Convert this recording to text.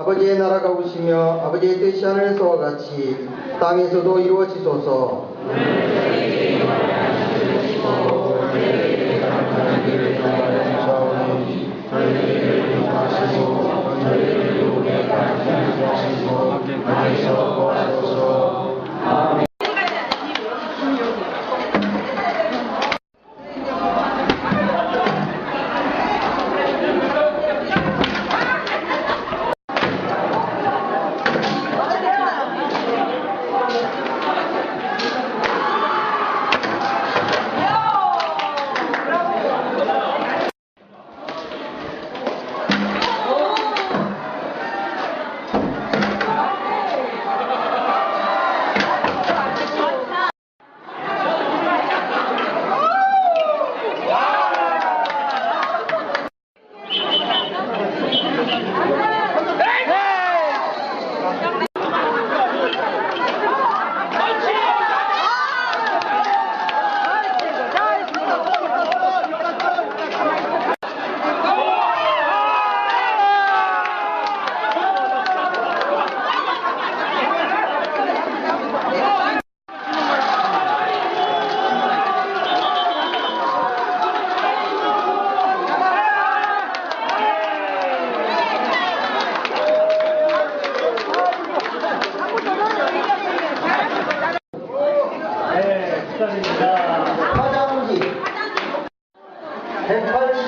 아버지의 나라가 오시며 아버지의 뜻이 하늘에서와 같이 땅에서도 이루어지소서. 백천입니다. 화장지. 180.